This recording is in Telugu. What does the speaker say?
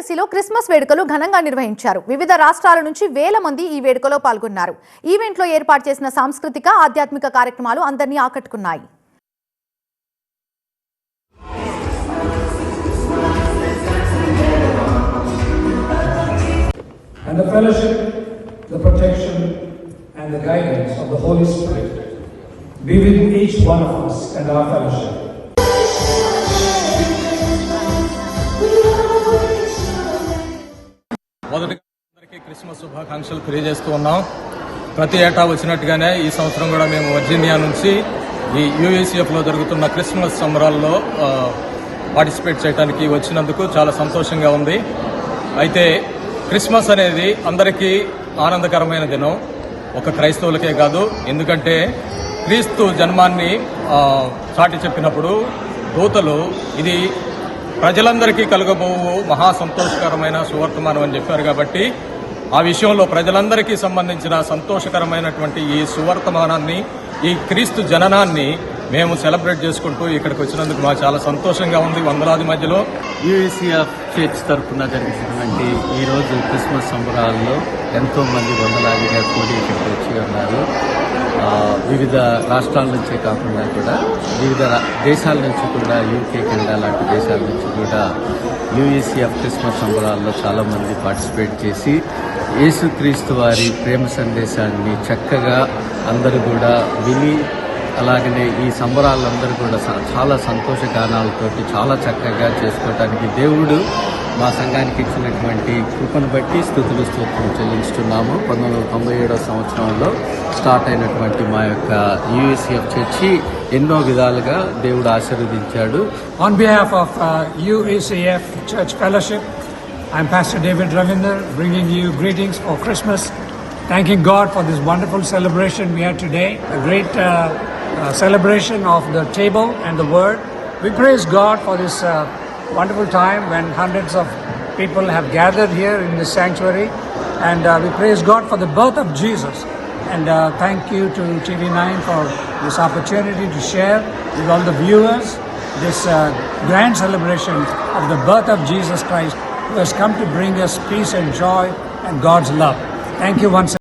వారణాసిలో క్రిస్మస్ వేడుకలు ఘనంగా నిర్వహించారు. వివిధ రాష్ట్రాల నుంచి వేల మంది ఈ వేడుకలో పాల్గొన్నారు. ఈవెంట్లో ఏర్పాటు చేసిన సాంస్కృతిక ఆధ్యాత్మిక కార్యక్రమాలు అందరినీ ఆకట్టుకున్నాయి. శుభాకాంక్షలు తెలియజేస్తూ ఉన్నాం. ప్రతి ఏటా వచ్చినట్టుగానే ఈ సంవత్సరం కూడా మేము వర్జీనియా నుంచి ఈ యూఎస్ఎఫ్లో జరుగుతున్న క్రిస్మస్ సంబరాల్లో పార్టిసిపేట్ చేయడానికి వచ్చినందుకు చాలా సంతోషంగా ఉంది. అయితే క్రిస్మస్ అనేది అందరికీ ఆనందకరమైన దినం. ఒక క్రైస్తవులకే కాదు ఎందుకంటే క్రీస్తు జన్మాన్ని చాటి చెప్పినప్పుడు దూతలు ఇది ప్రజలందరికీ కలగబోవు మహా సంతోషకరమైన సువర్తమానం అని చెప్పారు కాబట్టి ఆ విషయంలో ప్రజలందరికీ సంబంధించిన సంతోషకరమైనటువంటి ఈ సువర్తమానాన్ని ఈ క్రీస్తు జననాన్ని మేము సెలబ్రేట్ చేసుకుంటూ ఇక్కడికి వచ్చినందుకు మాకు చాలా సంతోషంగా ఉంది. వందలాది మధ్యలో యూఎస్సీఎఫ్ చర్చ్ తరఫున జరిగినటువంటి ఈరోజు క్రిస్మస్ సంబరాల్లో ఎంతోమంది వందలాదిగా కూడి ఇక్కడికి వచ్చి ఉన్నారు. వివిధ రాష్ట్రాల నుంచే కాకుండా కూడా వివిధ దేశాల నుంచి కూడా యూకే కెనడా లాంటి దేశాల నుంచి కూడా యూఎస్సీఎఫ్ క్రిస్మస్ సంబరాల్లో చాలామంది పార్టిసిపేట్ చేసి యేసుక్రీస్తు వారి ప్రేమ సందేశాన్ని చక్కగా అందరూ కూడా విని అలాగనే ఈ సంబరాలందరూ కూడా చాలా సంతోష గానాలతోటి చాలా చక్కగా చేసుకోవటానికి దేవుడు మా సంఘానికి ఇచ్చినటువంటి కృపను బట్టి స్థుతులు స్తోత్రం చెల్లించుతున్నాము పంతొమ్మిది వందల తొంభై ఏడో సంవత్సరంలో స్టార్ట్ అయినటువంటి మా యొక్క యూఎస్ఎఫ్ చర్చి ఎన్నో విధాలుగా దేవుడు ఆశీర్వదించాడు on behalf of USF church fellowship I'm pastor David Ravinder bringing you greetings for Christmas thanking God for this wonderful celebration we today today, celebration of the table and the the table and the word. We wonderful time when hundreds of people have gathered here in this sanctuary, and uh, we praise God for the birth of Jesus. And uh, thank you to TV9 for this opportunity to share with all the viewers this uh, grand celebration of the birth of Jesus Christ, who has come to bring us peace and joy and God's love. Thank you once